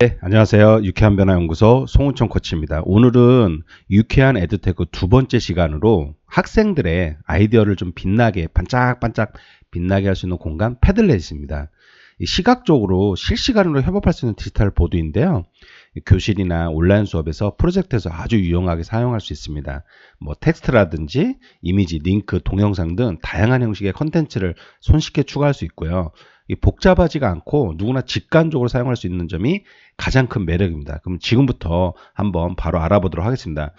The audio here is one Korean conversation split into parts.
네, 안녕하세요. 유쾌한 변화 연구소 송은천 코치입니다. 오늘은 유쾌한 에듀테크 두 번째 시간으로 학생들의 아이디어를 좀 빛나게 반짝반짝 빛나게 할 수 있는 공간 패들렛입니다. 시각적으로 실시간으로 협업할 수 있는 디지털 보드인데요. 교실이나 온라인 수업에서 프로젝트에서 아주 유용하게 사용할 수 있습니다. 뭐 텍스트라든지 이미지, 링크, 동영상 등 다양한 형식의 컨텐츠를 손쉽게 추가할 수 있고요. 복잡하지가 않고 누구나 직관적으로 사용할 수 있는 점이 가장 큰 매력입니다. 그럼 지금부터 한번 바로 알아보도록 하겠습니다.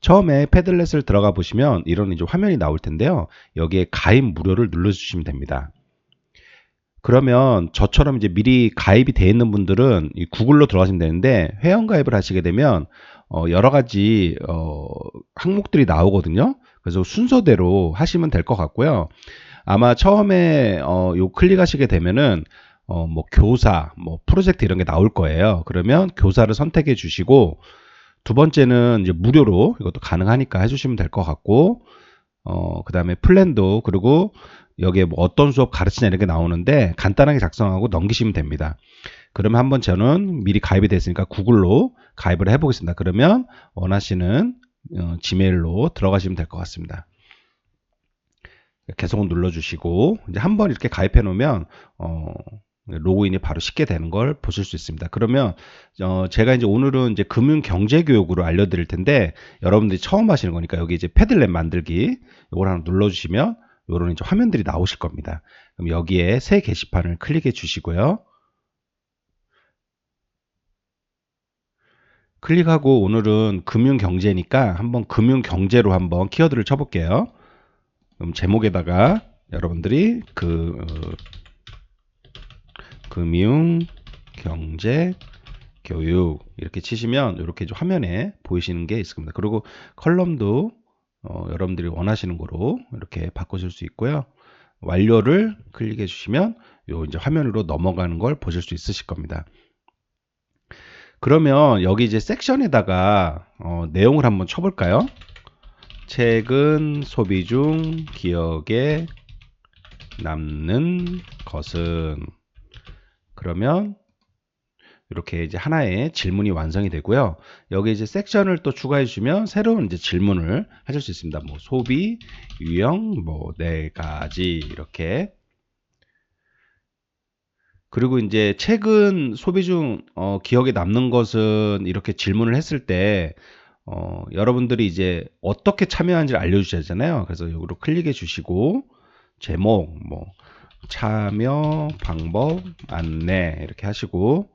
처음에 패들렛을 들어가 보시면 이런 이제 화면이 나올 텐데요. 여기에 가입 무료를 눌러주시면 됩니다. 그러면 저처럼 이제 미리 가입이 되어 있는 분들은 구글로 들어가시면 되는데 회원 가입을 하시게 되면 어 여러 가지 어 항목들이 나오거든요. 그래서 순서대로 하시면 될 것 같고요. 아마 처음에 어, 요 클릭하시게 되면은 어, 뭐 교사, 뭐 프로젝트 이런 게 나올 거예요. 그러면 교사를 선택해 주시고 두 번째는 이제 무료로 이것도 가능하니까 해주시면 될 것 같고 어, 그 다음에 플랜도 그리고 여기에 뭐 어떤 수업 가르치냐 이렇게 나오는데 간단하게 작성하고 넘기시면 됩니다. 그러면 한번 저는 미리 가입이 됐으니까 구글로 가입을 해보겠습니다. 그러면 원하시는 어, 지메일로 들어가시면 될 것 같습니다. 계속 눌러주시고 이제 한 번 이렇게 가입해 놓으면 어, 로그인이 바로 쉽게 되는 걸 보실 수 있습니다. 그러면 어, 제가 이제 오늘은 이제 금융 경제 교육으로 알려드릴 텐데 여러분들이 처음 하시는 거니까 여기 이제 패들렛 만들기 이걸 하나 눌러주시면 이런 이제 화면들이 나오실 겁니다. 그럼 여기에 새 게시판을 클릭해 주시고요. 클릭하고 오늘은 금융 경제니까 한번 금융 경제로 한번 키워드를 쳐볼게요. 그럼 제목에다가 여러분들이 그 어, 금융 경제 교육 이렇게 치시면 이렇게 화면에 보이시는 게 있을 겁니다. 그리고 컬럼도 어, 여러분들이 원하시는 거로 이렇게 바꾸실 수 있고요. 완료를 클릭해 주시면 요 이제 화면으로 넘어가는 걸 보실 수 있으실 겁니다. 그러면 여기 이제 섹션에다가 어, 내용을 한번 쳐볼까요? 최근 소비 중 기억에 남는 것은 그러면 이렇게 이제 하나의 질문이 완성이 되고요. 여기 이제 섹션을 또 추가해 주시면 새로운 이제 질문을 하실 수 있습니다. 뭐 소비, 유형, 뭐 네 가지 이렇게 그리고 이제 최근 소비 중 어, 기억에 남는 것은 이렇게 질문을 했을 때 어, 여러분들이 이제 어떻게 참여하는지를 알려주셔야잖아요. 그래서 여기로 클릭해 주시고 제목, 뭐 참여 방법 안내 이렇게 하시고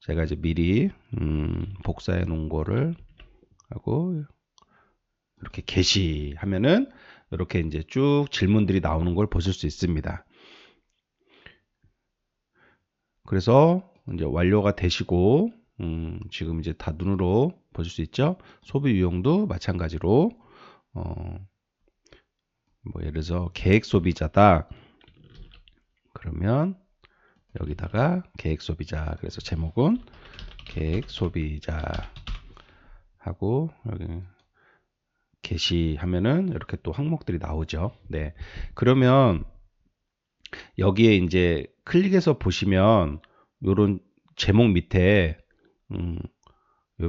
제가 이제 미리 음, 복사해 놓은 거를 하고 이렇게 게시하면은 이렇게 이제 쭉 질문들이 나오는 걸 보실 수 있습니다. 그래서 이제 완료가 되시고 음, 지금 이제 다 눈으로 보실 수 있죠. 소비 유형도 마찬가지로 어, 뭐 예를 들어서 계획 소비자다. 그러면 여기다가 계획 소비자 그래서 제목은 계획 소비자 하고 여기 게시하면은 이렇게 또 항목들이 나오죠. 네. 그러면 여기에 이제 클릭해서 보시면 요런 제목 밑에 음,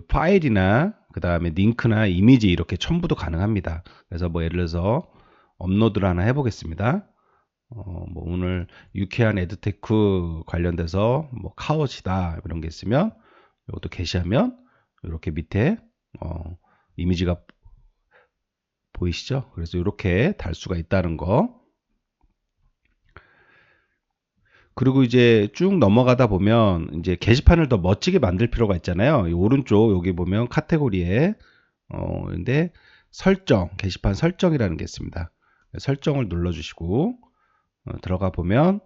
파일이나 그 다음에 링크나 이미지 이렇게 첨부도 가능합니다. 그래서 뭐 예를 들어서 업로드를 하나 해보겠습니다. 어, 뭐 오늘 유쾌한 에드테크 관련돼서 뭐 카오치다 이런 게 있으면 이것도 게시하면 이렇게 밑에 어, 이미지가 보이시죠? 그래서 이렇게 달 수가 있다는 거. 그리고 이제 쭉 넘어가다 보면 이제 게시판을 더 멋지게 만들 필요가 있잖아요. 이 오른쪽 여기 보면 카테고리에 어 근데 설정 게시판 설정이라는 게 있습니다. 설정을 눌러 주시고 어, 들어가 보면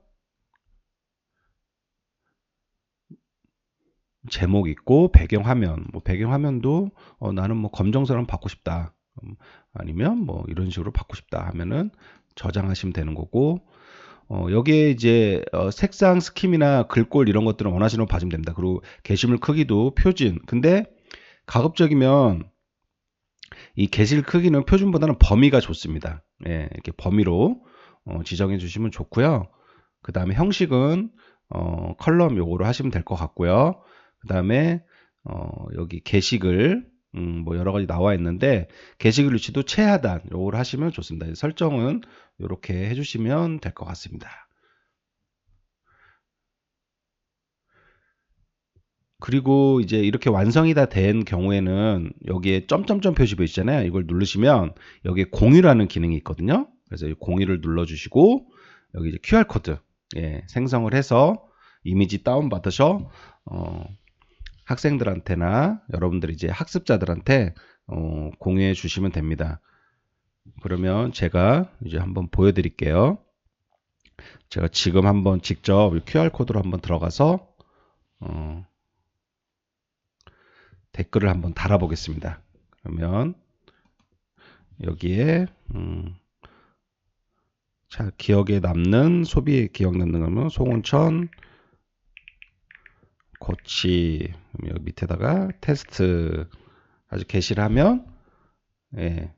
제목 있고 배경 화면 뭐 배경 화면도 어, 나는 뭐 검정색으로 받고 싶다 음, 아니면 뭐 이런 식으로 받고 싶다 하면은 저장하시면 되는 거고 어, 여기에 이제 어, 색상 스킴이나 글꼴 이런 것들은 원하시는 거 봐주면 됩니다. 그리고 게시물 크기도 표준. 근데 가급적이면 이 게시물 크기는 표준보다는 범위가 좋습니다. 예, 이렇게 범위로 어, 지정해 주시면 좋고요. 그 다음에 형식은 어, 컬럼 요거로 하시면 될 것 같고요. 그 다음에 어, 여기 게시글 음, 뭐 여러 가지 나와 있는데 게시글 위치도 최하단 요걸 하시면 좋습니다. 설정은 이렇게 해주시면 될 것 같습니다. 그리고 이제 이렇게 완성이 다 된 경우에는 여기에 점점점 표시 보이시잖아요. 이걸 누르시면 여기에 공유라는 기능이 있거든요. 그래서 이 공유를 눌러주시고 여기 이제 QR 코드 예, 생성을 해서 이미지 다운 받으셔 어, 학생들한테나 여러분들 이제 학습자들한테 어, 공유해 주시면 됩니다. 그러면 제가 이제 한번 보여드릴게요. 제가 지금 한번 직접 QR 코드로 한번 들어가서 어, 댓글을 한번 달아보겠습니다. 그러면 여기에 음, 자 기억에 남는 소비에 기억 남는 거면 송원천 고치 여기 밑에다가 테스트 아주 게시를 하면 예.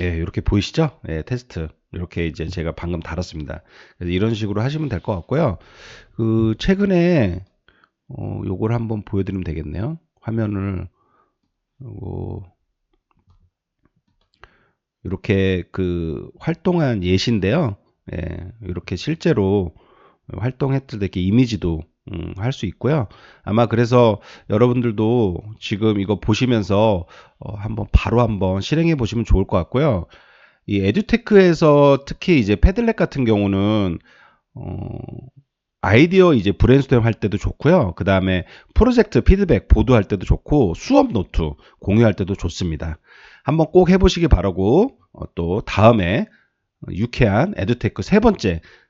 예, 이렇게 보이시죠? 예, 테스트. 이렇게 이제 제가 방금 달았습니다. 그래서 이런 식으로 하시면 될 것 같고요. 그, 최근에, 어, 요걸 한번 보여드리면 되겠네요. 화면을, 요거, 이렇게 그, 활동한 예시인데요. 예, 이렇게 실제로 활동했을 때 이렇게 이미지도 음, 할 수 있고요. 아마 그래서 여러분들도 지금 이거 보시면서 어, 한번 바로 한번 실행해 보시면 좋을 것 같고요. 이 에듀테크에서 특히 이제 패들렛 같은 경우는 어, 아이디어 이제 브레인스토밍 할 때도 좋고요. 그 다음에 프로젝트 피드백 보도할 때도 좋고 수업 노트 공유할 때도 좋습니다. 한번 꼭 해보시기 바라고 어, 또 다음에 유쾌한 에듀테크 세 번째